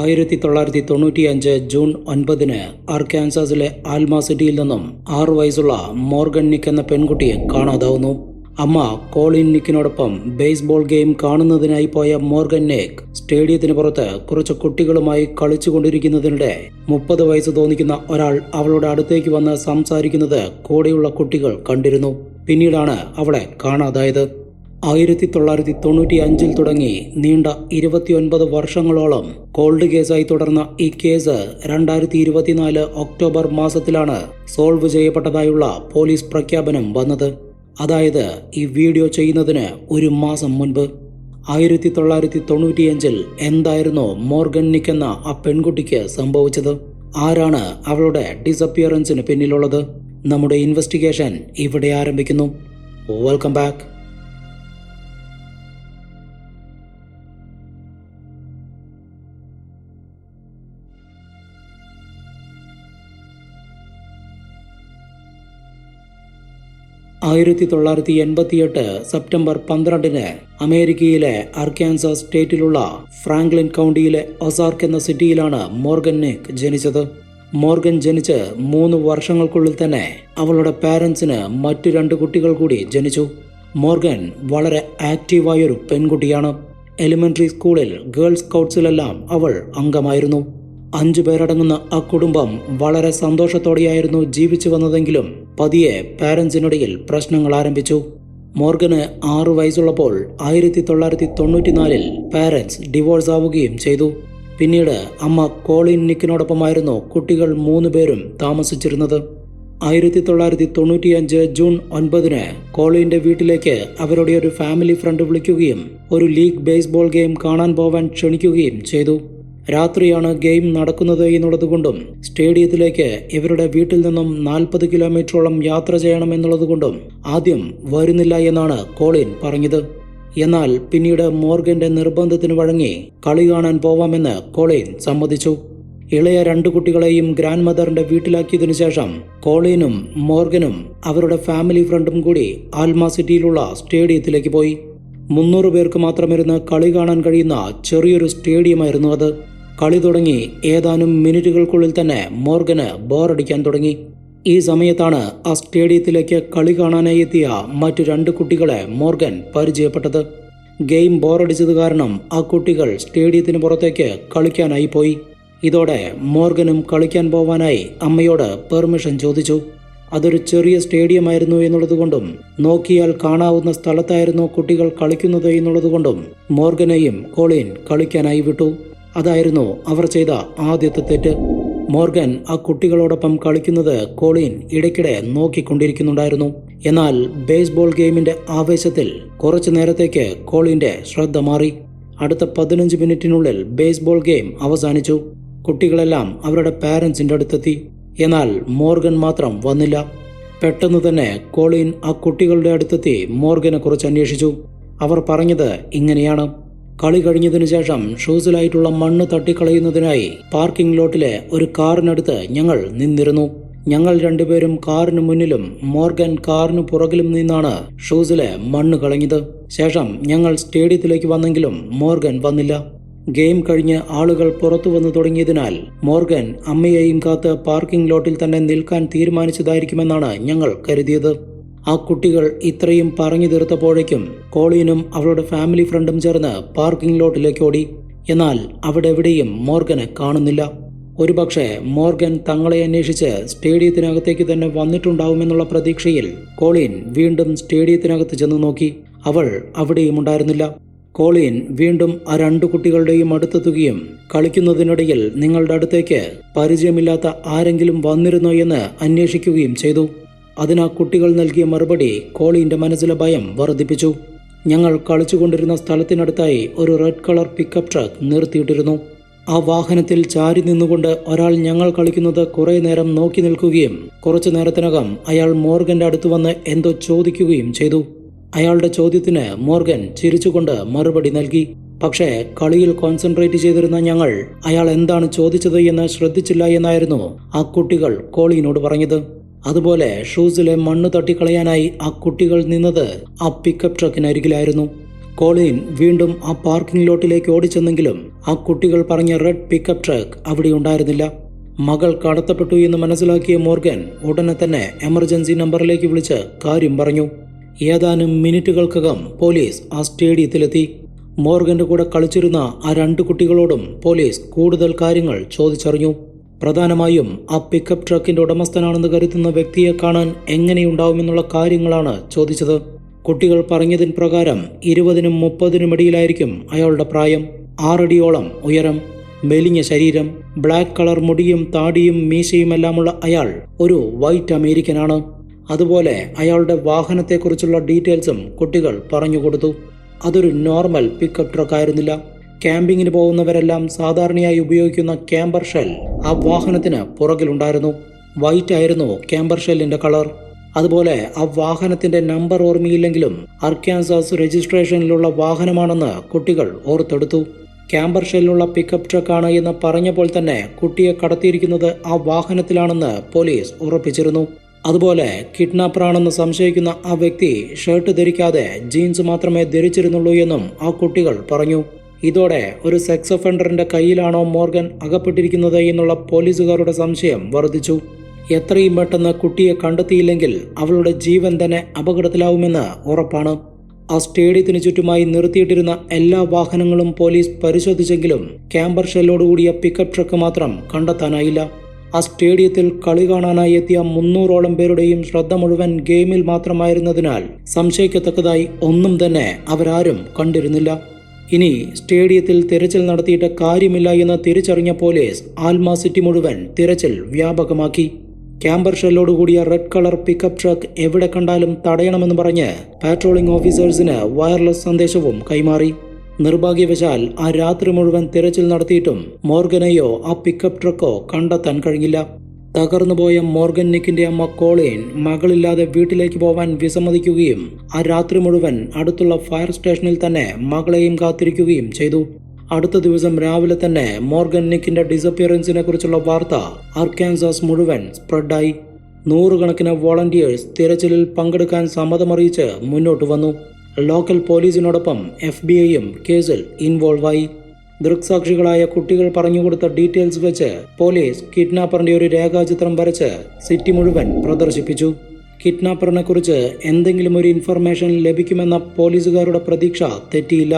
ആയിരത്തി തൊള്ളായിരത്തി തൊണ്ണൂറ്റിയഞ്ച് ജൂൺ ഒൻപതിന് അർക്കാൻസാസിലെ ആൽമ സിറ്റിയിൽ നിന്നും ആറു വയസ്സുള്ള മോർഗൻ നിക്ക് എന്ന പെൺകുട്ടിയെ കാണാതാവുന്നു. അമ്മ കോളിൻ നിക്കിനോടൊപ്പം ബേസ്ബോൾ ഗെയിം കാണുന്നതിനായി പോയ മോർഗൻ നേക്ക് സ്റ്റേഡിയത്തിന് പുറത്ത് കുറച്ച് കുട്ടികളുമായി കളിച്ചുകൊണ്ടിരിക്കുന്നതിനിടെ മുപ്പത് വയസ്സ് തോന്നിക്കുന്ന ഒരാൾ അവളുടെ അടുത്തേക്ക് വന്ന് സംസാരിക്കുന്നത് കൂടെയുള്ള കുട്ടികൾ കണ്ടിരുന്നു. പിന്നീടാണ് അവളെ കാണാതായത്. ആയിരത്തി തൊള്ളായിരത്തി തൊണ്ണൂറ്റി അഞ്ചിൽ തുടങ്ങി നീണ്ട ഇരുപത്തിയൊൻപത് വർഷങ്ങളോളം കോൾഡ് കേസായി തുടർന്ന ഈ കേസ് രണ്ടായിരത്തി ഇരുപത്തിനാല് ഒക്ടോബർ മാസത്തിലാണ് സോൾവ് ചെയ്യപ്പെട്ടതായുള്ള പോലീസ് പ്രഖ്യാപനം വന്നത്. അതായത് ഈ വീഡിയോ ചെയ്യുന്നതിന് ഒരു മാസം മുൻപ്. ആയിരത്തി തൊള്ളായിരത്തി തൊണ്ണൂറ്റിയഞ്ചിൽ എന്തായിരുന്നു മോർഗൻ നിക്ക് എന്ന ആ പെൺകുട്ടിക്ക് സംഭവിച്ചത്? ആരാണ് അവളുടെ ഡിസപ്പിയറൻസിന് പിന്നിലുള്ളത്? നമ്മുടെ ഇൻവെസ്റ്റിഗേഷൻ ഇവിടെ ആരംഭിക്കുന്നു. വെൽക്കം ബാക്ക് ആയിരത്തി തൊള്ളായിരത്തി എൺപത്തിയെട്ട് സെപ്റ്റംബർ പന്ത്രണ്ടിന് അമേരിക്കയിലെ അർക്കാൻസ സ്റ്റേറ്റിലുള്ള ഫ്രാങ്ക്ലിൻ കൗണ്ടിയിലെ ഒസാർക്ക് എന്ന സിറ്റിയിലാണ് മോർഗൻ നിക്ക് ജനിച്ചത്. മോർഗൻ ജനിച്ച് മൂന്ന് വർഷങ്ങൾക്കുള്ളിൽ തന്നെ അവളുടെ പാരൻസിന് മറ്റു രണ്ട് കുട്ടികൾ കൂടി ജനിച്ചു. മോർഗൻ വളരെ ആക്റ്റീവായൊരു പെൺകുട്ടിയാണ്. എലിമെന്ററി സ്കൂളിൽ ഗേൾസ് സ്കൗട്ട്സിലെല്ലാം അവൾ അംഗമായിരുന്നു. അഞ്ചു പേരടങ്ങുന്ന ആ കുടുംബം വളരെ സന്തോഷത്തോടെയായിരുന്നു ജീവിച്ചു വന്നതെങ്കിലും പതിയെ പാരൻസിനിടയിൽ പ്രശ്നങ്ങൾ ആരംഭിച്ചു. മോർഗന് ആറു വയസ്സുള്ളപ്പോൾ ആയിരത്തി തൊള്ളായിരത്തി തൊണ്ണൂറ്റിനാലിൽ പാരൻസ് ഡിവോഴ്സ് ആവുകയും ചെയ്തു. പിന്നീട് അമ്മ കോളിൻ നിക്കിനോടൊപ്പമായിരുന്നു കുട്ടികൾ മൂന്ന് പേരും താമസിച്ചിരുന്നത്. ആയിരത്തി തൊള്ളായിരത്തി തൊണ്ണൂറ്റിയഞ്ച് ജൂൺ ഒൻപതിന് കോളിന്റെ വീട്ടിലേക്ക് അവരുടെ ഒരു ഫാമിലി ഫ്രണ്ട് വിളിക്കുകയും ഒരു ലീഗ് ബേസ്ബോൾ ഗെയിം കാണാൻ പോവാൻ ക്ഷണിക്കുകയും ചെയ്തു. രാത്രിയാണ് ഗെയിം നടക്കുന്നത് എന്നുള്ളതുകൊണ്ടും സ്റ്റേഡിയത്തിലേക്ക് ഇവരുടെ വീട്ടിൽ നിന്നും നാൽപ്പത് കിലോമീറ്ററോളം യാത്ര ചെയ്യണമെന്നുള്ളതുകൊണ്ടും ആദ്യം വരുന്നില്ല എന്നാണ് കോളിൻ പറഞ്ഞത്. എന്നാൽ പിന്നീട് മോർഗന്റെ നിർബന്ധത്തിന് വഴങ്ങി കളി കാണാൻ പോവാമെന്ന് കോളിൻ സമ്മതിച്ചു. ഇളയ രണ്ടു കുട്ടികളെയും ഗ്രാൻഡ് മദറിന്റെ വീട്ടിലാക്കിയതിനു ശേഷം കോളിനും മോർഗനും അവരുടെ ഫാമിലി ഫ്രണ്ടും കൂടി ആൽമ സിറ്റിയിലുള്ള സ്റ്റേഡിയത്തിലേക്ക് പോയി. മുന്നൂറ് പേർക്ക് മാത്രമിരുന്ന് കളി കാണാൻ കഴിയുന്ന ചെറിയൊരു സ്റ്റേഡിയമായിരുന്നു അത്. കളി തുടങ്ങി ഏതാനും മിനിറ്റുകൾക്കുള്ളിൽ തന്നെ മോർഗന് ബോറടിക്കാൻ തുടങ്ങി. ഈ സമയത്താണ് ആ സ്റ്റേഡിയത്തിലേക്ക് കളി കാണാനായി എത്തിയ മറ്റു രണ്ട് കുട്ടികളെ മോർഗൻ പരിചയപ്പെട്ടത്. ഗെയിം ബോറടിച്ചത് കാരണം ആ കുട്ടികൾ സ്റ്റേഡിയത്തിന് പുറത്തേക്ക് കളിക്കാനായി പോയി. ഇതോടെ മോർഗനും കളിക്കാൻ പോവാനായി അമ്മയോട് പെർമിഷൻ ചോദിച്ചു. അതൊരു ചെറിയ സ്റ്റേഡിയമായിരുന്നു എന്നുള്ളതുകൊണ്ടും നോക്കിയാൽ കാണാവുന്ന സ്ഥലത്തായിരുന്നു കുട്ടികൾ കളിക്കുന്നത് എന്നുള്ളതുകൊണ്ടും മോർഗനെയും കോളിൻ കളിക്കാനായി വിട്ടു. അതായിരുന്നു അവർ ചെയ്ത ആദ്യത്തെ തെറ്റ്. മോർഗൻ ആ കുട്ടികളോടൊപ്പം കളിക്കുന്നത് കോളിൻ ഇടയ്ക്കിടെ നോക്കിക്കൊണ്ടിരിക്കുന്നുണ്ടായിരുന്നു. എന്നാൽ ബേസ്ബോൾ ഗെയിമിന്റെ ആവേശത്തിൽ കുറച്ചു നേരത്തേക്ക് കോളിന്റെ ശ്രദ്ധ മാറി. അടുത്ത പതിനഞ്ച് മിനിറ്റിനുള്ളിൽ ബേസ്ബോൾ ഗെയിം അവസാനിച്ചു. കുട്ടികളെല്ലാം അവരുടെ പാരൻസിന്റെ അടുത്തെത്തി. എന്നാൽ മോർഗൻ മാത്രം വന്നില്ല. പെട്ടെന്ന് തന്നെ കോളിൻ ആ കുട്ടികളുടെ അടുത്തെത്തി മോർഗനെ കുറിച്ച് അന്വേഷിച്ചു. അവർ പറഞ്ഞത് ഇങ്ങനെയാണ്. കളി കഴിഞ്ഞതിനു ശേഷം ഷൂസിലായിട്ടുള്ള മണ്ണ് തട്ടിക്കളയുന്നതിനായി പാർക്കിംഗ് ലോട്ടിലെ ഒരു കാറിനടുത്ത് ഞങ്ങൾ നിന്നിരുന്നു. ഞങ്ങൾ രണ്ടുപേരും കാറിന് മുന്നിലും മോർഗൻ കാറിന് പുറകിലും നിന്നാണ് ഷൂസിലെ മണ്ണ് കളഞ്ഞത്. ശേഷം ഞങ്ങൾ സ്റ്റേഡിയത്തിലേക്ക് വന്നെങ്കിലും മോർഗൻ വന്നില്ല. ഗെയിം കഴിഞ്ഞ് ആളുകൾ പുറത്തു വന്നു തുടങ്ങിയതിനാൽ മോർഗൻ അമ്മയെയും കാത്ത് പാർക്കിംഗ് ലോട്ടിൽ തന്നെ നിൽക്കാൻ തീരുമാനിച്ചതായിരിക്കുമെന്നാണ് ഞങ്ങൾ കരുതിയത്. ആ കുട്ടികൾ ഇത്രയും പറഞ്ഞു തീർത്തപ്പോഴേക്കും കോളീനും അവളുടെ ഫാമിലി ഫ്രണ്ടും ചേർന്ന് പാർക്കിംഗ് ലോട്ടിലേക്ക് ഓടി. എന്നാൽ അവിടെ എവിടെയും മോർഗനെ കാണുന്നില്ല. ഒരുപക്ഷെ മോർഗൻ തങ്ങളെ അന്വേഷിച്ച് സ്റ്റേഡിയത്തിനകത്തേക്ക് തന്നെ വന്നിട്ടുണ്ടാവുമെന്നുള്ള പ്രതീക്ഷയിൽ കോളിൻ വീണ്ടും സ്റ്റേഡിയത്തിനകത്ത് ചെന്ന് നോക്കി. അവൾ അവിടെയും ഉണ്ടായിരുന്നില്ല. കോളിൻ വീണ്ടും ആ രണ്ടു കുട്ടികളുടെയും അടുത്തെത്തുകയും കളിക്കുന്നതിനിടയിൽ നിങ്ങളുടെ അടുത്തേക്ക് പരിചയമില്ലാത്ത ആരെങ്കിലും വന്നിരുന്നോ എന്ന് അന്വേഷിക്കുകയും ചെയ്തു. അതിന് കുട്ടികൾ നൽകിയ മറുപടി കോളിന്റെ മനസ്സിലെ ഭയം വർദ്ധിപ്പിച്ചു. ഞങ്ങൾ കളിച്ചുകൊണ്ടിരുന്ന സ്ഥലത്തിനടുത്തായി ഒരു റെഡ് കളർ പിക്കപ്പ് ട്രക്ക് നിർത്തിയിട്ടിരുന്നു. ആ വാഹനത്തിൽ ചാരി നിന്നുകൊണ്ട് ഒരാൾ ഞങ്ങൾ കളിക്കുന്നത് കുറേ നേരം നോക്കി നിൽക്കുകയും കുറച്ചു നേരത്തിനകം അയാൾ മോർഗന്റെ അടുത്ത് വന്ന് എന്തോ ചോദിക്കുകയും ചെയ്തു. അയാളുടെ ചോദ്യത്തിന് മോർഗൻ ചിരിച്ചുകൊണ്ട് മറുപടി നൽകി. പക്ഷേ കളിയിൽ കോൺസെൻട്രേറ്റ് ചെയ്തിരുന്ന ഞങ്ങൾ അയാൾ എന്താണ് ചോദിച്ചത് എന്ന് ശ്രദ്ധിച്ചില്ല എന്നായിരുന്നു ആ കുട്ടികൾ കോളിനോട് പറഞ്ഞത്. അതുപോലെ ഷൂസിലെ മണ്ണ് തട്ടിക്കളയാനായി ആ കുട്ടികൾ നിന്നത് ആ പിക്കപ്പ് ട്രക്കിനരികിലായിരുന്നു കോളിൻ വീണ്ടും ആ പാർക്കിംഗ് ലോട്ടിലേക്ക് ഓടിച്ചെന്നെങ്കിലും ആ കുട്ടികൾ പറഞ്ഞ റെഡ് പിക്കപ്പ് ട്രക്ക് അവിടെ ഉണ്ടായിരുന്നില്ല. മകൾ കടത്തപ്പെട്ടു എന്ന് മനസ്സിലാക്കിയ മോർഗൻ ഉടനെ തന്നെ എമർജൻസി നമ്പറിലേക്ക് വിളിച്ച് കാര്യം പറഞ്ഞു. ഏതാനും മിനിറ്റുകൾക്കകം പോലീസ് ആ സ്റ്റേഡിയത്തിലെത്തി. മോർഗന്റെ കൂടെ കളിച്ചിരുന്ന ആ രണ്ട് കുട്ടികളോടും പോലീസ് കൂടുതൽ കാര്യങ്ങൾ ചോദിച്ചറിഞ്ഞു. പ്രധാനമായും ആ പിക്കപ്പ് ട്രക്കിന്റെ ഉടമസ്ഥനാണെന്ന് കരുതുന്ന വ്യക്തിയെ കാണാൻ എങ്ങനെയുണ്ടാവുമെന്നുള്ള കാര്യങ്ങളാണ് ചോദിച്ചത്. കുട്ടികൾ പറഞ്ഞതിന് പ്രകാരം ഇരുപതിനും മുപ്പതിനും ഇടയിലായിരിക്കും അയാളുടെ പ്രായം. ആറടിയോളം ഉയരം മെലിഞ്ഞ ശരീരം ബ്ലാക്ക് കളർ മുടിയും താടിയും മീശയുമെല്ലാമുള്ള അയാൾ ഒരു വൈറ്റ് അമേരിക്കനാണ്. അതുപോലെ അയാളുടെ വാഹനത്തെക്കുറിച്ചുള്ള ഡീറ്റെയിൽസും കുട്ടികൾ പറഞ്ഞുകൊടുത്തു അതൊരു നോർമൽ പിക്കപ്പ് ട്രക്ക് ആയിരുന്നില്ല. ക്യാമ്പിങ്ങിന് പോകുന്നവരെല്ലാം സാധാരണയായി ഉപയോഗിക്കുന്ന ക്യാമ്പർ ഷെൽ ആ വാഹനത്തിന് പുറകിലുണ്ടായിരുന്നു. വൈറ്റ് ആയിരുന്നു ക്യാമ്പർ ഷെല്ലിന്റെ കളർ. അതുപോലെ ആ വാഹനത്തിന്റെ നമ്പർ ഓർമ്മയില്ലെങ്കിലും അർക്കാൻസാസ് രജിസ്ട്രേഷനിലുള്ള വാഹനമാണെന്ന് കുട്ടികൾ ഓർത്തെടുത്തു. ക്യാമ്പർ ഷെല്ലുള്ള പിക്കപ്പ് ട്രക്കാണ് എന്ന് പറഞ്ഞപ്പോൾ തന്നെ കുട്ടിയെ കടത്തിയിരിക്കുന്നത് ആ വാഹനത്തിലാണെന്ന് പോലീസ് ഉറപ്പിച്ചിരുന്നു. അതുപോലെ കിഡ്നാപ്പറാണെന്ന് സംശയിക്കുന്ന ആ വ്യക്തി ഷർട്ട് ധരിക്കാതെ ജീൻസ് മാത്രമേ ധരിച്ചിരുന്നുള്ളൂ എന്നും ആ കുട്ടികൾ പറഞ്ഞു. ഇതോടെ ഒരു സെക്സ് ഒഫൻഡറിന്റെ കയ്യിലാണോ മോർഗൻ അകപ്പെട്ടിരിക്കുന്നത് എന്നുള്ള പോലീസുകാരുടെ സംശയം വർദ്ധിച്ചു. എത്രയും പെട്ടെന്ന് കുട്ടിയെ കണ്ടെത്തിയില്ലെങ്കിൽ അവളുടെ ജീവൻ തന്നെ അപകടത്തിലാവുമെന്ന് ഉറപ്പാണ്. ആ സ്റ്റേഡിയത്തിന് ചുറ്റുമായി നിർത്തിയിട്ടിരുന്ന എല്ലാ വാഹനങ്ങളും പോലീസ് പരിശോധിച്ചെങ്കിലും ക്യാമ്പർ ഷെല്ലോടുകൂടിയ പിക്കപ്പ് ട്രക്ക് മാത്രം കണ്ടെത്താനായില്ല. ആ സ്റ്റേഡിയത്തിൽ കളി കാണാനായി എത്തിയ മുന്നൂറോളം പേരുടെയും ശ്രദ്ധ മുഴുവൻ ഗെയിമിൽ മാത്രമായിരുന്നതിനാൽ സംശയിക്കത്തക്കതായി ഒന്നും തന്നെ അവരാരും കണ്ടിരുന്നില്ല. ഇനി സ്റ്റേഡിയത്തിൽ തിരച്ചിൽ നടത്തിയിട്ട് കാര്യമില്ല എന്ന് തിരിച്ചറിഞ്ഞ പോലീസ് ആൽമ സിറ്റി മുഴുവൻ തിരച്ചിൽ വ്യാപകമാക്കി. ക്യാമ്പർ ഷെല്ലോടുകൂടിയ റെഡ് കളർ പിക്കപ്പ് ട്രക്ക് എവിടെ കണ്ടാലും തടയണമെന്ന് പറഞ്ഞ് പാട്രോളിംഗ് ഓഫീസേഴ്സിന് വയർലെസ് സന്ദേശവും കൈമാറി. നിർഭാഗ്യവശാൽ ആ രാത്രി മുഴുവൻ തിരച്ചിൽ നടത്തിയിട്ടും മോർഗനെയോ ആ പിക്കപ്പ് ട്രക്കോ കണ്ടെത്താൻ കഴിഞ്ഞില്ല. തകർന്നുപോയ മോർഗൻ നിക്കിന്റെ അമ്മ കോളീൻ മകളില്ലാതെ വീട്ടിലേക്ക് പോവാൻ വിസമ്മതിക്കുകയും ആ രാത്രി മുഴുവൻ അടുത്തുള്ള ഫയർ സ്റ്റേഷനിൽ തന്നെ മകളെയും കാത്തിരിക്കുകയും ചെയ്തു. അടുത്ത ദിവസം രാവിലെ തന്നെ മോർഗൻ നിക്കിന്റെ ഡിസപ്പിയറൻസിനെ കുറിച്ചുള്ള വാർത്ത അർക്കാൻസാസ് മുഴുവൻ സ്പ്രെഡായി. നൂറുകണക്കിന് വോളണ്ടിയേഴ്സ് തിരച്ചിലിൽ പങ്കെടുക്കാൻ സമ്മതമറിയിച്ച് മുന്നോട്ട് വന്നു. ലോക്കൽ പോലീസിനോടൊപ്പം എഫ് ബി ഐയും കേസിൽ ഇൻവോൾവായി. ദൃക്സാക്ഷികളായ കുട്ടികൾ പറഞ്ഞുകൊടുത്ത ഡീറ്റെയിൽസ് വെച്ച് പോലീസ് കിഡ്നാപ്പറിന്റെ ഒരു രേഖാചിത്രം വരച്ച് സിറ്റി മുഴുവൻ പ്രദർശിപ്പിച്ചു. കിഡ്നാപ്പറിനെ കുറിച്ച് എന്തെങ്കിലും ഒരു ഇൻഫർമേഷൻ ലഭിക്കുമെന്ന പോലീസുകാരുടെ പ്രതീക്ഷ തെറ്റിയില്ല.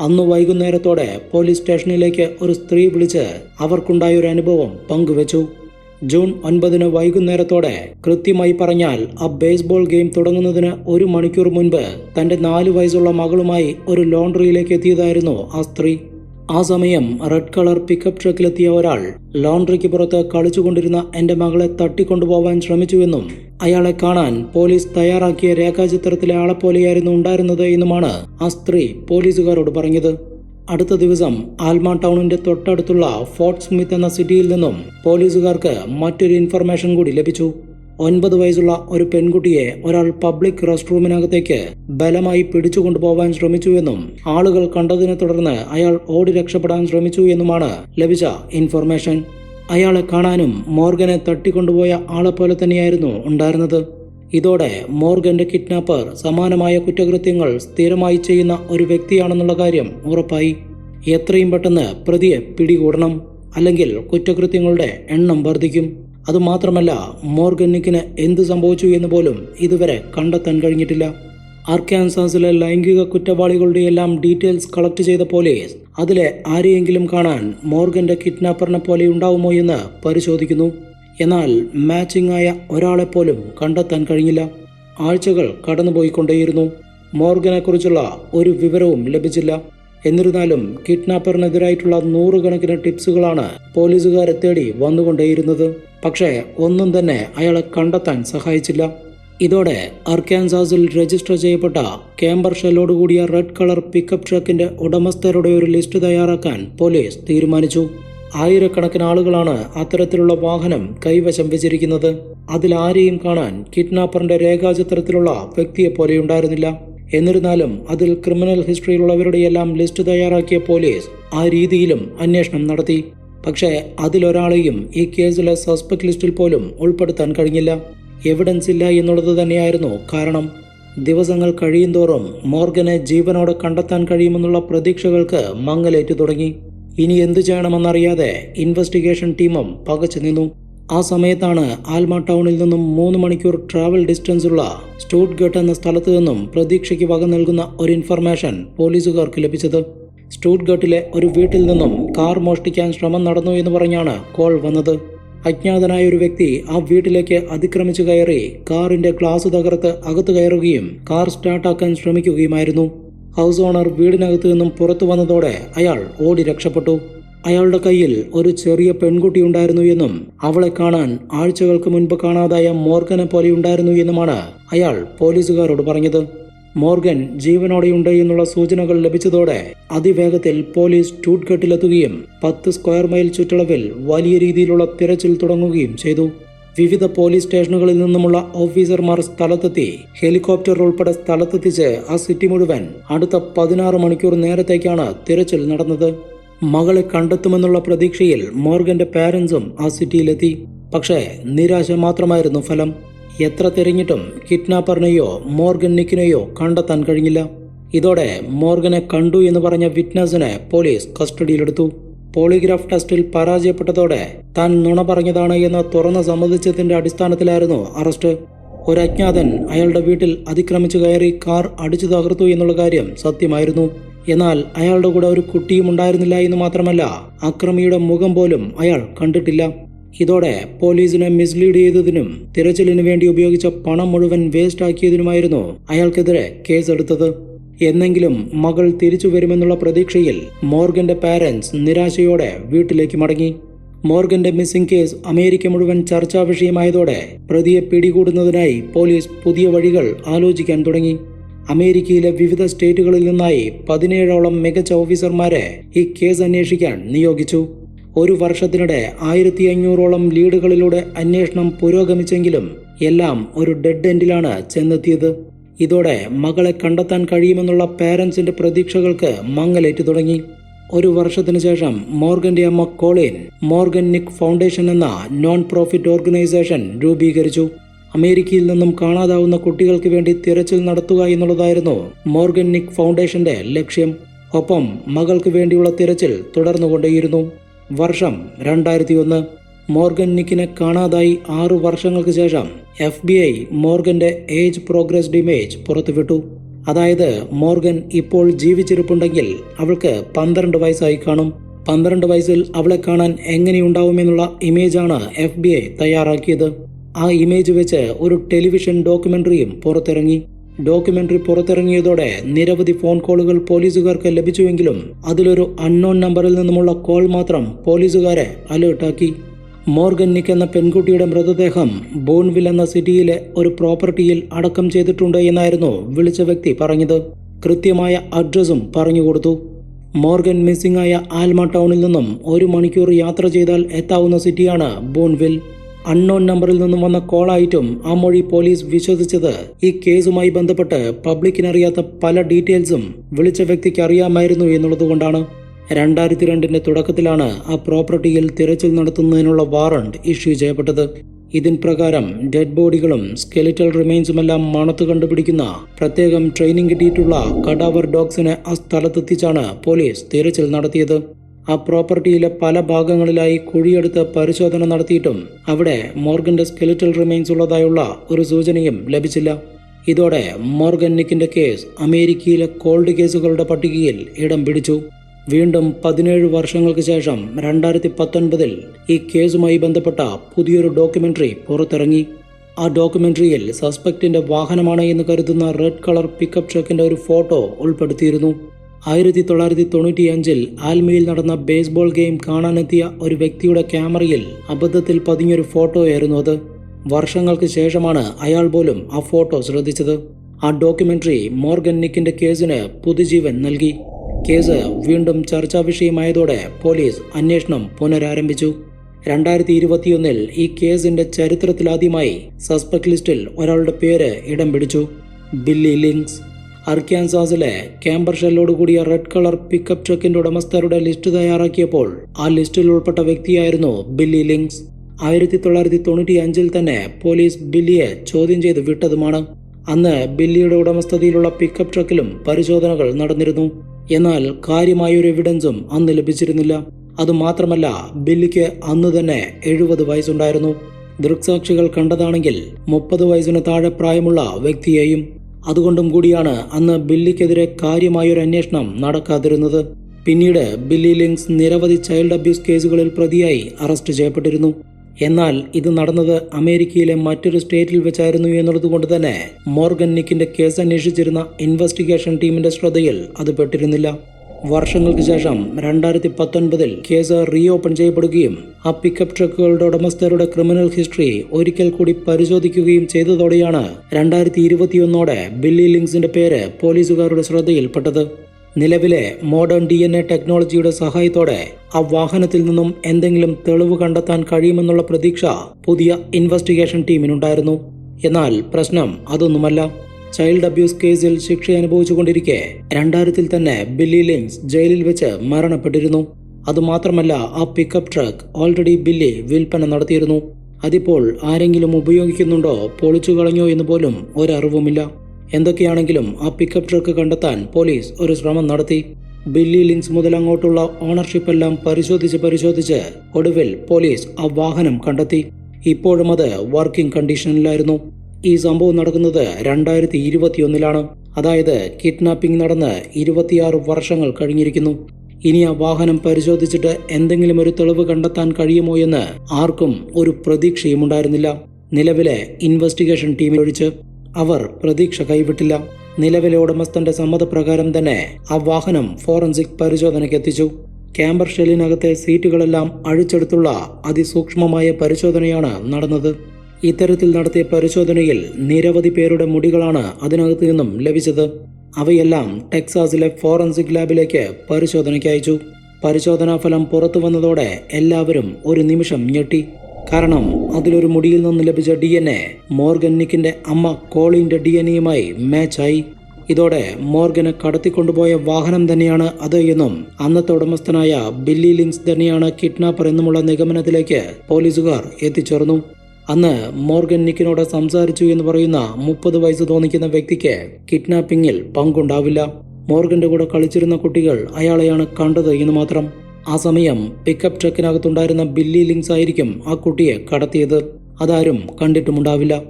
അന്ന് വൈകുന്നേരത്തോടെ പോലീസ് സ്റ്റേഷനിലേക്ക് ഒരു സ്ത്രീ വിളിച്ച് അവർക്കുണ്ടായ ഒരു അനുഭവം പങ്കുവച്ചു. ജൂൺ ഒൻപതിന് വൈകുന്നേരത്തോടെ കൃത്യമായി പറഞ്ഞാൽ ആ ബേസ്ബോൾ ഗെയിം തുടങ്ങുന്നതിന് ഒരു മണിക്കൂർ മുൻപ് തന്റെ നാല് വയസ്സുള്ള മകളുമായി ഒരു ലോണ്ടറിയിലേക്ക് എത്തിയതായിരുന്നു ആ സ്ത്രീ. ആ സമയം റെഡ് കളർ പിക്കപ്പ് ട്രക്കിലെത്തിയ ഒരാൾ ലോണ്ടറിക്ക് പുറത്ത് കളിച്ചുകൊണ്ടിരുന്ന എന്റെ മകളെ തട്ടിക്കൊണ്ടുപോവാൻ ശ്രമിച്ചുവെന്നും അയാളെ കാണാൻ പോലീസ് തയ്യാറാക്കിയ രേഖാചിത്രത്തിലെ ആളെപ്പോലെയായിരുന്നു ഉണ്ടായിരുന്നത് എന്നുമാണ് ആ സ്ത്രീ പോലീസുകാരോട് പറഞ്ഞത്. അടുത്ത ദിവസം ആൽമ ടൗണിന്റെ തൊട്ടടുത്തുള്ള ഫോർട്ട് സ്മിത്ത് എന്ന സിറ്റിയിൽ നിന്നും പോലീസുകാർക്ക് മറ്റൊരു ഇൻഫർമേഷൻ കൂടി ലഭിച്ചു. ഒൻപത് വയസ്സുള്ള ഒരു പെൺകുട്ടിയെ ഒരാൾ പബ്ലിക് റെസ്റ്റ് റൂമിനകത്തേക്ക് ബലമായി പിടിച്ചുകൊണ്ടുപോകാൻ ശ്രമിച്ചുവെന്നും ആളുകൾ കണ്ടതിനെ തുടർന്ന് അയാൾ ഓടി രക്ഷപ്പെടാൻ ശ്രമിച്ചു എന്നുമാണ് ലഭിച്ച ഇൻഫർമേഷൻ. അയാളെ കാണാനും മോർഗനെ തട്ടിക്കൊണ്ടുപോയ ആളെപ്പോലെ തന്നെയായിരുന്നു ഉണ്ടായിരുന്നത്. ഇതോടെ മോർഗന്റെ കിഡ്നാപ്പർ സമാനമായ കുറ്റകൃത്യങ്ങൾ സ്ഥിരമായി ചെയ്യുന്ന ഒരു വ്യക്തിയാണെന്നുള്ള കാര്യം ഉറപ്പായി. എത്രയും പെട്ടെന്ന് പ്രതിയെ പിടികൂടണം അല്ലെങ്കിൽ കുറ്റകൃത്യങ്ങളുടെ എണ്ണം വർദ്ധിക്കും. അതുമാത്രമല്ല മോർഗനിക്കിന് എന്ത് സംഭവിച്ചു എന്ന് പോലും ഇതുവരെ കണ്ടെത്താൻ കഴിഞ്ഞിട്ടില്ല. ആർക്കാൻസാസിലെ ലൈംഗിക കുറ്റവാളികളുടെ എല്ലാം ഡീറ്റെയിൽസ് കളക്ട് ചെയ്ത പോലീസ് അതിലെ ആരെയെങ്കിലും കാണാൻ മോർഗന്റെ കിഡ്നാപ്പറിനെ പോലെ ഉണ്ടാവുമോ എന്ന് പരിശോധിക്കുന്നു. എന്നാൽ മാച്ചിങ് ആയ ഒരാളെപ്പോലും കണ്ടെത്താൻ കഴിഞ്ഞില്ല. ആഴ്ചകൾ കടന്നുപോയിക്കൊണ്ടേയിരുന്നു. മോർഗനെക്കുറിച്ചുള്ള ഒരു വിവരവും ലഭിച്ചില്ല. എന്നിരുന്നാലും കിഡ്നാപ്പറിനെതിരായിട്ടുള്ള നൂറുകണക്കിന് ടിപ്സുകളാണ് പോലീസുകാരെ തേടി വന്നുകൊണ്ടേയിരുന്നത്. പക്ഷേ ഒന്നും തന്നെ അയാളെ കണ്ടെത്താൻ സഹായിച്ചില്ല. ഇതോടെ അർക്കാൻസാസിൽ രജിസ്റ്റർ ചെയ്യപ്പെട്ട ക്യാമ്പർ ഷെല്ലോടുകൂടിയ റെഡ് കളർ പിക്കപ്പ് ട്രക്കിന്റെ ഉടമസ്ഥരുടെ ഒരു ലിസ്റ്റ് തയ്യാറാക്കാൻ പോലീസ് തീരുമാനിച്ചു. ആയിരക്കണക്കിന് ആളുകളാണ് അത്തരത്തിലുള്ള വാഹനം കൈവശം വെച്ചിരിക്കുന്നത്. അതിൽ ആരെയും കാണാൻ കിഡ്നാപ്പറിന്റെ രേഖാചിത്രത്തിലുള്ള വ്യക്തിയെ പോലെ ഉണ്ടായിരുന്നില്ല. എന്നിരുന്നാലും അതിൽ ക്രിമിനൽ ഹിസ്റ്ററിയിലുള്ളവരുടെയെല്ലാം ലിസ്റ്റ് തയ്യാറാക്കിയ പോലീസ് ആ രീതിയിലും അന്വേഷണം നടത്തി. പക്ഷേ അതിലൊരാളെയും ഈ കേസിലെ സസ്പെക്ട് ലിസ്റ്റിൽ പോലും ഉൾപ്പെടുത്താൻ കഴിഞ്ഞില്ല. എവിഡൻസ് ഇല്ല എന്നുള്ളത് തന്നെയായിരുന്നു കാരണം. ദിവസങ്ങൾ കഴിയുന്തോറും മോർഗനെ ജീവനോടെ കണ്ടെത്താൻ കഴിയുമെന്നുള്ള പ്രതീക്ഷകൾക്ക് മങ്ങലേറ്റു തുടങ്ങി. ഇനി എന്തു ചെയ്യണമെന്നറിയാതെ ഇൻവെസ്റ്റിഗേഷൻ ടീമും പകച്ചു നിന്നു. ആ സമയത്താണ് ആൽമ ടൗണിൽ നിന്നും മൂന്ന് മണിക്കൂർ ട്രാവൽ ഡിസ്റ്റൻസുള്ള സ്റ്റൂട്ട്ഗട്ട് എന്ന സ്ഥലത്തു നിന്നും പ്രതീക്ഷയ്ക്ക് വക നൽകുന്ന ഒരു ഇൻഫർമേഷൻ പോലീസുകാർക്ക് ലഭിച്ചത്. സ്റ്റൂട്ട്ഗട്ടിലെ ഒരു വീട്ടിൽ നിന്നും കാർ മോഷ്ടിക്കാൻ ശ്രമം നടന്നു എന്ന് പറഞ്ഞാണ് കോൾ വന്നത്. അജ്ഞാതനായ ഒരു വ്യക്തി ആ വീട്ടിലേക്ക് അതിക്രമിച്ചു കയറി കാറിന്റെ ഗ്ലാസ് തകർത്ത് അകത്തു കയറുകയും കാർ സ്റ്റാർട്ടാക്കാൻ ശ്രമിക്കുകയുമായിരുന്നു. ഹൗസ് ഓണർ വീടിനകത്തു നിന്നും പുറത്തു വന്നതോടെ അയാൾ ഓടി രക്ഷപ്പെട്ടു. അയാളുടെ കയ്യിൽ ഒരു ചെറിയ പെൺകുട്ടി ഉണ്ടായിരുന്നു എന്നും അവളെ കാണാൻ ആഴ്ചകൾക്ക് മുൻപ് കാണാതായ മോർഗനെ പോലെ ഉണ്ടായിരുന്നു എന്നുമാണ് അയാൾ പോലീസുകാരോട് പറഞ്ഞത്. മോർഗൻ ജീവനോടെയുണ്ട് എന്നുള്ള സൂചനകൾ ലഭിച്ചതോടെ അതിവേഗത്തിൽ പോലീസ് ടൂട്ട്ഘട്ടിലെത്തുകയും പത്ത് സ്ക്വയർ മൈൽ ചുറ്റളവിൽ വലിയ രീതിയിലുള്ള തിരച്ചിൽ തുടങ്ങുകയും ചെയ്തു. വിവിധ പോലീസ് സ്റ്റേഷനുകളിൽ നിന്നുമുള്ള ഓഫീസർമാർ സ്ഥലത്തെത്തി ഹെലികോപ്റ്റർ ഉൾപ്പെടെ സ്ഥലത്തെത്തിച്ച് ആ സിറ്റി മുഴുവൻ അടുത്ത പതിനാറ് മണിക്കൂർ നേരത്തേക്കാണ് തിരച്ചിൽ നടന്നത്. മകളെ കണ്ടെത്തുമെന്നുള്ള പ്രതീക്ഷയിൽ മോർഗന്റെ പാരന്റ്സും ആ സിറ്റിയിലെത്തി. പക്ഷേ നിരാശ മാത്രമായിരുന്നു ഫലം. എത്ര തിരഞ്ഞിട്ടും കിഡ്നാപ്പറിനെയോ മോർഗൻ നിക്കിനെയോ കണ്ടെത്താൻ കഴിഞ്ഞില്ല. ഇതോടെ മോർഗനെ കണ്ടു എന്ന് പറഞ്ഞ വിറ്റ്നസിനെ പോലീസ് കസ്റ്റഡിയിലെടുത്തു. പോളിഗ്രാഫ് ടെസ്റ്റിൽ പരാജയപ്പെട്ടതോടെ താൻ നുണ പറഞ്ഞതാണ് എന്ന് തുറന്ന് സമ്മതിച്ചതിന്റെ അടിസ്ഥാനത്തിലായിരുന്നു അറസ്റ്റ്. ഒരു അജ്ഞാതൻ അയാളുടെ വീട്ടിൽ അതിക്രമിച്ചു കയറി കാർ അടിച്ചു തകർത്തു എന്നുള്ള കാര്യം സത്യമായിരുന്നു. എന്നാൽ അയാളുടെ കൂടെ ഒരു കുട്ടിയും ഉണ്ടായിരുന്നില്ല എന്ന് മാത്രമല്ല അക്രമിയുടെ മുഖം പോലും അയാൾ കണ്ടിട്ടില്ല. ഇതോടെ പോലീസിനെ മിസ്ലീഡ് ചെയ്തതിനും തിരച്ചിലിനു വേണ്ടി ഉപയോഗിച്ച പണം മുഴുവൻ വേസ്റ്റ് ആക്കിയതിനുമായിരുന്നു അയാൾക്കെതിരെ കേസെടുത്തത്. എന്നെങ്കിലും മകൾ തിരിച്ചു വരുമെന്നുള്ള പ്രതീക്ഷയിൽ മോർഗന്റെ പാരന്റ്സ് നിരാശയോടെ വീട്ടിലേക്ക് മടങ്ങി. മോർഗന്റെ മിസ്സിംഗ് കേസ് അമേരിക്ക മുഴുവൻ ചർച്ചാ വിഷയമായതോടെ പ്രതിയെ പിടികൂടുന്നതിനായി പോലീസ് പുതിയ വഴികൾ ആലോചിക്കാൻ തുടങ്ങി. അമേരിക്കയിലെ വിവിധ സ്റ്റേറ്റുകളിൽ നിന്നായി പതിനേഴോളം മികച്ച ഓഫീസർമാരെ ഈ കേസ് അന്വേഷിക്കാൻ നിയോഗിച്ചു. ഒരു വർഷത്തിനിടെ ആയിരത്തി അഞ്ഞൂറോളം ലീഡുകളിലൂടെ അന്വേഷണം പുരോഗമിച്ചെങ്കിലും എല്ലാം ഒരു ഡെഡ് എൻഡിലാണ് ചെന്നെത്തിയത്. ഇതോടെ മകളെ കണ്ടെത്താൻ കഴിയുമെന്നുള്ള പാരൻസിന്റെ പ്രതീക്ഷകൾക്ക് മങ്ങലേറ്റു തുടങ്ങി. ഒരു വർഷത്തിനു ശേഷം മോർഗന്റെ അമ്മ കോളിൻ മോർഗൻ നിക് ഫൗണ്ടേഷൻ എന്ന നോൺ പ്രോഫിറ്റ് ഓർഗനൈസേഷൻ രൂപീകരിച്ചു. അമേരിക്കയിൽ നിന്നും കാണാതാവുന്ന കുട്ടികൾക്ക് വേണ്ടി തിരച്ചിൽ നടത്തുക എന്നുള്ളതായിരുന്നു മോർഗൻ നിക് ഫൗണ്ടേഷന്റെ ലക്ഷ്യം. ഒപ്പം മകൾക്ക് വേണ്ടിയുള്ള തിരച്ചിൽ തുടർന്നുകൊണ്ടേയിരുന്നു. വർഷം രണ്ടായിരത്തി ഒന്ന് മോർഗൻ നിക്കിനെ കാണാതായി ആറു വർഷങ്ങൾക്ക് ശേഷം എഫ് ബി ഐ മോർഗന്റെ ഏജ് പ്രോഗ്രസ്ഡ് ഇമേജ് പുറത്തുവിട്ടു. അതായത് മോർഗൻ ഇപ്പോൾ ജീവിച്ചിരിപ്പുണ്ടെങ്കിൽ അവൾക്ക് പന്ത്രണ്ട് വയസ്സായി കാണും. പന്ത്രണ്ട് വയസ്സിൽ അവളെ കാണാൻ എങ്ങനെയുണ്ടാവുമെന്നുള്ള ഇമേജാണ് എഫ് ബി ഐ തയ്യാറാക്കിയത്. ആ ഇമേജ് വെച്ച് ഒരു ടെലിവിഷൻ ഡോക്യുമെന്ററിയും പുറത്തിറങ്ങി. ഡോക്യുമെന്ററി പുറത്തിറങ്ങിയതോടെ നിരവധി ഫോൺ കോളുകൾ പോലീസുകാർക്ക് ലഭിച്ചുവെങ്കിലും അതിലൊരു അൺനോൺ നമ്പറിൽ നിന്നുമുള്ള കോൾ മാത്രം പോലീസുകാരെ അലേർട്ടാക്കി. മോർഗൻ നിക്ക് എന്ന പെൺകുട്ടിയുടെ മൃതദേഹം ബോൺവിൽ എന്ന സിറ്റിയിലെ ഒരു പ്രോപ്പർട്ടിയിൽ അടക്കം ചെയ്തിട്ടുണ്ട് എന്നായിരുന്നു വിളിച്ച വ്യക്തി പറഞ്ഞത്. കൃത്യമായ അഡ്രസ്സും പറഞ്ഞുകൊടുത്തു മോർഗൻ മിസ്സിംഗ് ആയ ആൽമ ടൗണിൽ നിന്നും ഒരു മണിക്കൂർ യാത്ര ചെയ്താൽ എത്താവുന്ന സിറ്റിയാണ് ബോൺവിൽ. അൺനോൺ നമ്പറിൽ നിന്നും വന്ന കോളായിട്ടും ആ മൊഴി പോലീസ് വിശ്വസിച്ചത് ഈ കേസുമായി ബന്ധപ്പെട്ട് പബ്ലിക്കിനറിയാത്ത പല ഡീറ്റെയിൽസും വിളിച്ച വ്യക്തിക്ക് അറിയാമായിരുന്നു എന്നുള്ളതുകൊണ്ടാണ് രണ്ടായിരത്തി രണ്ടിന്റെ തുടക്കത്തിലാണ് ആ പ്രോപ്പർട്ടിയിൽ തിരച്ചിൽ നടത്തുന്നതിനുള്ള വാറണ്ട് ഇഷ്യൂ ചെയ്യപ്പെട്ടത്. ഇതിൻ പ്രകാരം ഡെഡ് ബോഡികളും സ്കെലിറ്റൽ റിമൈൻസുമെല്ലാം മണത്ത് കണ്ടുപിടിക്കുന്ന പ്രത്യേകം ട്രെയിനിങ് കിട്ടിയിട്ടുള്ള കടാവർ ഡോഗ്സിനെ ആ സ്ഥലത്തെത്തിച്ചാണ് പോലീസ് തിരച്ചിൽ നടത്തിയത്. ആ പ്രോപ്പർട്ടിയിലെ പല ഭാഗങ്ങളിലായി കുഴിയെടുത്ത് പരിശോധന നടത്തിയിട്ടും അവിടെ മോർഗന്റെ സ്കെലിറ്റൽ റിമെയിൻസ് ഉള്ളതായുള്ള ഒരു സൂചനയും ലഭിച്ചില്ല. ഇതോടെ മോർഗൻ നിക്കിന്റെ കേസ് അമേരിക്കയിലെ കോൾഡ് കേസുകളുടെ പട്ടികയിൽ ഇടം പിടിച്ചു. വീണ്ടും പതിനേഴ് വർഷങ്ങൾക്ക് ശേഷം രണ്ടായിരത്തി പത്തൊൻപതിൽ ഈ കേസുമായി ബന്ധപ്പെട്ട പുതിയൊരു ഡോക്യുമെന്ററി പുറത്തിറങ്ങി. ആ ഡോക്യുമെന്ററിയിൽ സസ്പെക്റ്റിന്റെ വാഹനമാണ് എന്ന് കരുതുന്ന റെഡ് കളർ പിക്കപ്പ് ട്രക്കിന്റെ ഒരു ഫോട്ടോ ഉൾപ്പെടുത്തിയിരുന്നു. ആയിരത്തി തൊള്ളായിരത്തി തൊണ്ണൂറ്റിയഞ്ചിൽ ആൽമിയിൽ നടന്ന ബേസ്ബോൾ ഗെയിം കാണാനെത്തിയ ഒരു വ്യക്തിയുടെ ക്യാമറയിൽ അബദ്ധത്തിൽ പതിഞ്ഞൊരു ഫോട്ടോയായിരുന്നു അത്. വർഷങ്ങൾക്ക് ശേഷമാണ് അയാൾ പോലും ആ ഫോട്ടോ ശ്രദ്ധിച്ചത്. ആ ഡോക്യുമെന്ററി മോർഗൻ നിക്കിന്റെ കേസിന് പുതുജീവൻ നൽകി. കേസ് വീണ്ടും ചർച്ചാ വിഷയമായതോടെ പോലീസ് അന്വേഷണം പുനരാരംഭിച്ചു. രണ്ടായിരത്തി ഇരുപത്തിയൊന്നിൽ ഈ കേസിന്റെ ചരിത്രത്തിലാദ്യമായി സസ്പെക്ട് ലിസ്റ്റിൽ ഒരാളുടെ പേര് ഇടം പിടിച്ചു. ബില്ലി ലിങ്സ് അർക്കാൻസാസിലെ ക്യാമ്പർ ഷെല്ലോട് കൂടിയ റെഡ് കളർ പിക്കപ്പ് ട്രക്കിന്റെ ഉടമസ്ഥരുടെ ലിസ്റ്റ് തയ്യാറാക്കിയപ്പോൾ ആ ലിസ്റ്റിൽ ഉൾപ്പെട്ട വ്യക്തിയായിരുന്നു ബില്ലി ലിങ്സ് ആയിരത്തി തൊള്ളായിരത്തി തൊണ്ണൂറ്റി അഞ്ചിൽ തന്നെ പോലീസ് ബില്ലിയെ ചോദ്യം ചെയ്ത് വിട്ടതുമാണ്. അന്ന് ബില്ലിയുടെ ഉടമസ്ഥതയിലുള്ള പിക്കപ്പ് ട്രക്കിലും പരിശോധനകൾ നടന്നിരുന്നു. എന്നാൽ കാര്യമായൊരു എവിഡൻസും അന്ന് ലഭിച്ചിരുന്നില്ല. അതുമാത്രമല്ല ബില്ലിക്ക് അന്ന് തന്നെ എഴുപത് വയസ്സുണ്ടായിരുന്നു. ദൃക്സാക്ഷികൾ കണ്ടതാണെങ്കിൽ മുപ്പത് വയസ്സിന് താഴെ പ്രായമുള്ള വ്യക്തിയെയും അതുകൊണ്ടും കൂടിയാണ് അന്ന് ബില്ലിക്കെതിരെ കാര്യമായൊരു അന്വേഷണം നടക്കാതിരുന്നത്. പിന്നീട് ബില്ലി ലിങ്സ് നിരവധി ചൈൽഡ് അബ്യൂസ് കേസുകളിൽ പ്രതിയായി അറസ്റ്റ് ചെയ്യപ്പെട്ടിരുന്നു. എന്നാൽ ഇത് നടന്നത് അമേരിക്കയിലെ മറ്റൊരു സ്റ്റേറ്റിൽ വെച്ചായിരുന്നു എന്നുള്ളതുകൊണ്ട് തന്നെ മോർഗൻ നിക്കിന്റെ കേസ് അന്വേഷിച്ചിരുന്ന ഇൻവെസ്റ്റിഗേഷൻ ടീമിന്റെ ശ്രദ്ധയിൽ അത് പെട്ടിരുന്നില്ല. വർഷങ്ങൾക്ക് ശേഷം രണ്ടായിരത്തി പത്തൊൻപതിൽ കേസ് റീഓപ്പൺ ചെയ്യപ്പെടുകയും ആ പിക്കപ്പ് ട്രക്കുകളുടെ ഉടമസ്ഥരുടെ ക്രിമിനൽ ഹിസ്റ്ററി ഒരിക്കൽ കൂടി പരിശോധിക്കുകയും ചെയ്തതോടെയാണ് രണ്ടായിരത്തി ഇരുപത്തിയൊന്നോടെ ബില്ലി ലിങ്സിന്റെ പേര് പോലീസുകാരുടെ ശ്രദ്ധയിൽപ്പെട്ടത്. നിലവിലെ മോഡേൺ ഡി എൻ എ ടെക്നോളജിയുടെ സഹായത്തോടെ ആ വാഹനത്തിൽ നിന്നും എന്തെങ്കിലും തെളിവ് കണ്ടെത്താൻ കഴിയുമെന്നുള്ള പ്രതീക്ഷ പുതിയ ഇൻവെസ്റ്റിഗേഷൻ ടീമിനുണ്ടായിരുന്നു എന്നാൽ പ്രശ്നം അതൊന്നുമല്ല. ചൈൽഡ് അബ്യൂസ് കേസിൽ ശിക്ഷ അനുഭവിച്ചുകൊണ്ടിരിക്കെ രണ്ടായിരത്തിൽ തന്നെ ബില്ലി ലിങ്സ് ജയിലിൽ വെച്ച് മരണപ്പെട്ടിരുന്നു. അതുമാത്രമല്ല ആ പിക്കപ്പ് ട്രക്ക് ഓൾറെഡി ബില്ലി വിൽപ്പന നടത്തിയിരുന്നു. അതിപ്പോൾ ആരെങ്കിലും ഉപയോഗിക്കുന്നുണ്ടോ പൊളിച്ചു കളഞ്ഞോ എന്ന് പോലും ഒരറിവുമില്ല. എന്തൊക്കെയാണെങ്കിലും ആ പിക്കപ്പ് ട്രക്ക് കണ്ടെത്താൻ പോലീസ് ഒരു ശ്രമം നടത്തി. ബില്ലി ലിങ്സ് മുതൽ അങ്ങോട്ടുള്ള ഓണർഷിപ്പ് എല്ലാം പരിശോധിച്ച് പരിശോധിച്ച് ഒടുവിൽ പോലീസ് ആ വാഹനം കണ്ടെത്തി. ഇപ്പോഴും അത് വർക്കിംഗ് കണ്ടീഷനിലായിരുന്നു ഈ സംഭവം നടക്കുന്നത് രണ്ടായിരത്തി ഇരുപത്തിയൊന്നിലാണ് അതായത് കിഡ്നാപ്പിംഗ് നടന്ന് ഇരുപത്തിയാറ് വർഷങ്ങൾ കഴിഞ്ഞിരിക്കുന്നു. ഇനി ആ വാഹനം പരിശോധിച്ചിട്ട് എന്തെങ്കിലും ഒരു തെളിവ് കണ്ടെത്താൻ കഴിയുമോ എന്ന് ആർക്കും ഒരു പ്രതീക്ഷയും ഉണ്ടായിരുന്നില്ല നിലവിലെ ഇൻവെസ്റ്റിഗേഷൻ ടീമിലൊഴിച്ച് അവർ പ്രതീക്ഷ കൈവിട്ടില്ല. നിലവിലെ ഉടമസ്ഥന്റെ സമ്മതപ്രകാരം തന്നെ ആ വാഹനം ഫോറൻസിക് പരിശോധനയ്ക്ക് എത്തിച്ചു. ക്യാമ്പർ ഷെല്ലിനകത്തെ സീറ്റുകളെല്ലാം അഴിച്ചെടുത്തുള്ള അതിസൂക്ഷ്മമായ പരിശോധനയാണ് നടന്നത്. ഇത്തരത്തിൽ നടത്തിയ പരിശോധനയിൽ നിരവധി പേരുടെ മുടികളാണ് അതിനകത്ത് നിന്നും ലഭിച്ചത്. അവയെല്ലാം ടെക്സാസിലെ ഫോറൻസിക് ലാബിലേക്ക് പരിശോധനയ്ക്ക് അയച്ചു. പരിശോധനാ ഫലം പുറത്തു വന്നതോടെ എല്ലാവരും ഒരു നിമിഷം ഞെട്ടി. കാരണം അതിലൊരു മുടിയിൽ നിന്ന് ലഭിച്ച ഡി എൻ എ മോർഗൻ നിക്കിന്റെ അമ്മ കോളിന്റെ ഡി എൻ എയുമായി മാച്ചായി. ഇതോടെ മോർഗനെ കടത്തിക്കൊണ്ടുപോയ വാഹനം തന്നെയാണ് അത് എന്നും അന്നത്തെ ഉടമസ്ഥനായ ബില്ലി ലിങ്സ് തന്നെയാണ് കിഡ്നാപ്പർ എന്നുമുള്ള നിഗമനത്തിലേക്ക് പോലീസുകാർ എത്തിച്ചേർന്നു. അന്ന് മോർഗൻ നിക്കിനോട് സംസാരിച്ചു എന്ന് പറയുന്ന മുപ്പത് വയസ്സ് തോന്നിക്കുന്ന വ്യക്തിക്ക് കിഡ്നാപ്പിംഗിൽ പങ്കുണ്ടാവില്ല. മോർഗന്റെ കൂടെ കളിച്ചിരുന്ന കുട്ടികൾ അയാളെയാണ് കണ്ടത് എന്ന് മാത്രം. ആ സമയം പിക്കപ്പ് ട്രക്കിനകത്തുണ്ടായിരുന്ന ബില്ലി ലിങ്സ് ആയിരിക്കും ആ കുട്ടിയെ കടത്തിയത്. അതാരും കണ്ടിട്ടുമുണ്ടാവില്ല.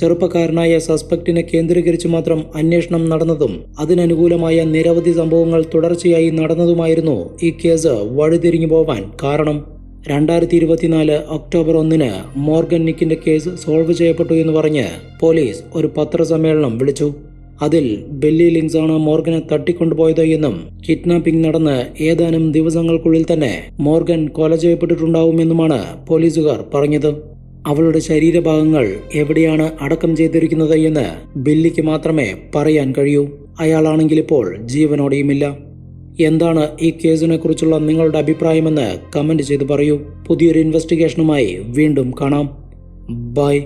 ചെറുപ്പക്കാരനായ സസ്പെക്ടിനെ കേന്ദ്രീകരിച്ച് മാത്രം അന്വേഷണം നടന്നതും അതിനനുകൂലമായ നിരവധി സംഭവങ്ങൾ തുടർച്ചയായി നടന്നതുമായിരുന്നു ഈ കേസ് വഴിതിരിഞ്ഞു പോവാൻ കാരണം. രണ്ടായിരത്തി ഇരുപത്തിനാല് ഒക്ടോബർ ഒന്നിന് മോർഗൻ നിക്കിന്റെ കേസ് സോൾവ് ചെയ്യപ്പെട്ടു എന്ന് പറഞ്ഞ് പോലീസ് ഒരു പത്രസമ്മേളനം വിളിച്ചു. അതിൽ ബെല്ലി ലിങ്സ് ആണ് മോർഗനെ തട്ടിക്കൊണ്ടുപോയത് എന്നും കിഡ്നാപ്പിംഗ് നടന്ന് ഏതാനും ദിവസങ്ങൾക്കുള്ളിൽ തന്നെ മോർഗൻ കൊല ചെയ്യപ്പെട്ടിട്ടുണ്ടാവുമെന്നുമാണ് പോലീസുകാർ പറഞ്ഞത്. അവളുടെ ശരീരഭാഗങ്ങൾ എവിടെയാണ് അടക്കം ചെയ്തിരിക്കുന്നത് എന്ന് ബില്ലിക്ക് മാത്രമേ പറയാൻ കഴിയൂ. അയാളാണെങ്കിൽ ഇപ്പോൾ ജീവനോടെയുമില്ല. എന്താണ് ഈ കേസിനെ കുറിച്ചുള്ള നിങ്ങളുടെ അഭിപ്രായമെന്ന് കമന്റ് ചെയ്ത് പറയൂ. പുതിയൊരു ഇൻവെസ്റ്റിഗേഷനുമായി വീണ്ടും കാണാം. ബൈ